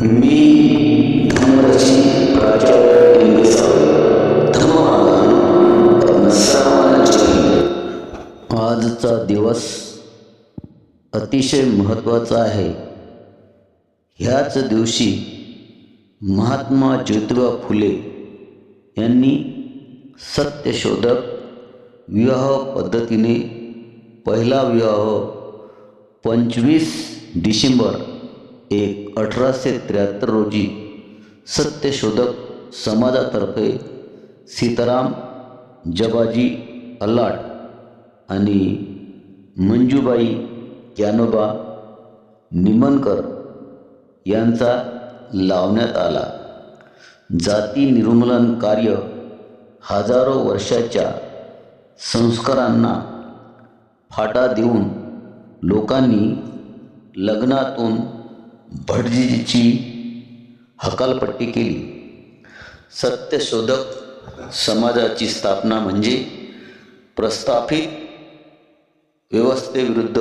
मी धर्मरची राजा सर्वांचे आजचा दिवस अतिशय महत्त्वाचा आहे. ह्याच दिवशी महात्मा ज्योतिबा फुले यांनी सत्यशोधक विवाह पद्धतीने पहिला विवाह पंचवीस डिसेंबर एक अठराशे त्र्याहत्तर रोजी सत्यशोधक समाजातर्फे सीताराम जबाजी अल्लाट आणि मंजूबाई ज्ञानोबा निमनकर यांचा लावण्यात आला. जाती निर्मूलन कार्य हजारो वर्षाच्या संस्कारांना फाटा देऊन लोकांनी लग्नातून भटजीची हकालपट्टी केली. सत्यशोधक समाजाची स्थापना म्हणजे प्रस्थापित व्यवस्थेविरुद्ध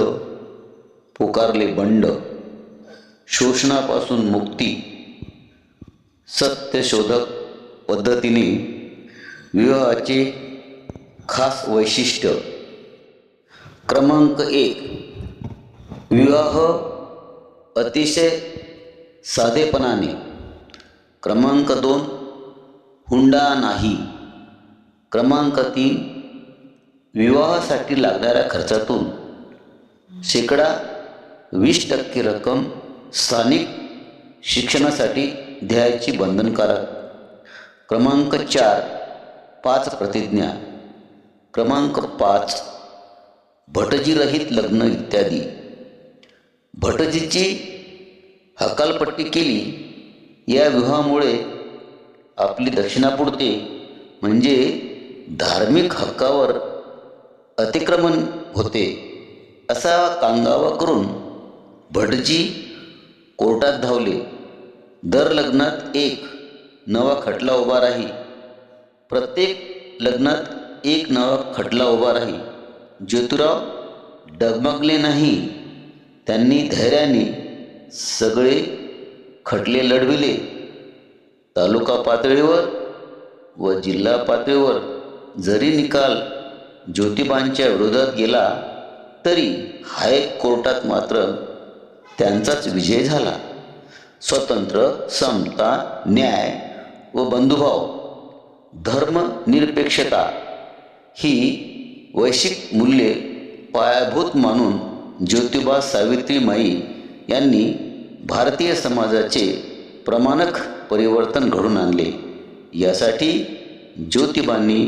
पुकारले बंड शोषणापासून मुक्ती. सत्यशोधक पद्धतीने विवाहाचे खास वैशिष्ट्य. क्रमांक एक विवाह अतिशय साधेपणाने. क्रमांक दोन हुंडा नाही. क्रमांक तीन विवाहासाठी लागणाऱ्या खर्चातून. शेकडा वीस टक्के रक्कम स्थानिक शिक्षणासाठी द्यायची बंधनकारक. क्रमांक चार पाच प्रतिज्ञा. क्रमांक पाच भटजीरहित लग्न इत्यादी. भटजीची हकालपट्टी केली या विवाहामुळे आपली दक्षिणा पुरते म्हणजे धार्मिक हक्कावर अतिक्रमण होते असा कांगावा करून भटजी कोर्टात धावले. दर लग्नात एक नवा खटला उभा राही. प्रत्येक लग्नात एक नवा खटला उभा राही. ज्योतिराव डगमगले नाही. त्यांनी धैर्याने सगळे खटले लढविले. तालुका पातळीवर व जिल्हा पातळीवर जरी निकाल ज्योतिबांच्या विरोधात गेला तरी हाय कोर्टात मात्र त्यांचाच विजय झाला. स्वतंत्र समता न्याय व बंधुभाव धर्मनिरपेक्षता ही वैश्विक मूल्ये पायाभूत मानून ज्योतिबा सावित्रीमाई यांनी भारतीय समाजाचे प्रमाणक परिवर्तन घडून आणले. यासाठी ज्योतिबांनी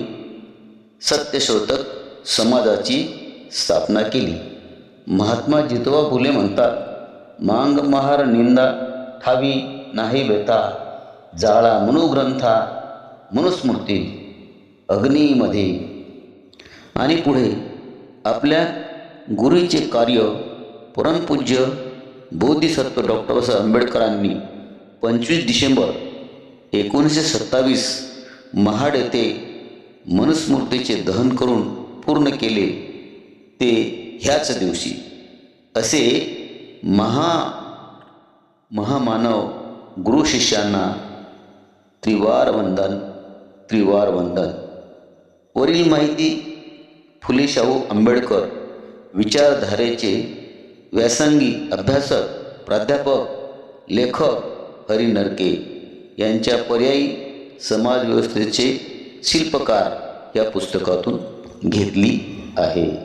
सत्यशोधक समाजाची स्थापना केली. महात्मा जितवा फुले म्हणतात मांग महार निंदा ठावी नाही बेता जाळा मनुग्रंथा मनुस्मृती अग्नीमध्ये. आणि पुढे आपल्या गुरुचे कार्य परमपूज्य बोधिसत्व डॉक्टर बाबासाहेब आंबेडकरांनी पंचवीस डिसेंबर एकोणीसशे सत्तावीस महाड येथे मनुस्मृतीचे दहन करून पूर्ण केले ते ह्याच दिवशी. असे महा महामानव गुरु शिष्यांना त्रिवार वंदन त्रिवार वंदन वरील माहिती फुले शाहू आंबेडकर विचारधारेचे व्यासंगी अभ्यासक प्राध्यापक लेखक हरी नरके यांच्या पर्यायी समाजव्यवस्थेचे शिल्पकार या पुस्तकातून घेतली आहे.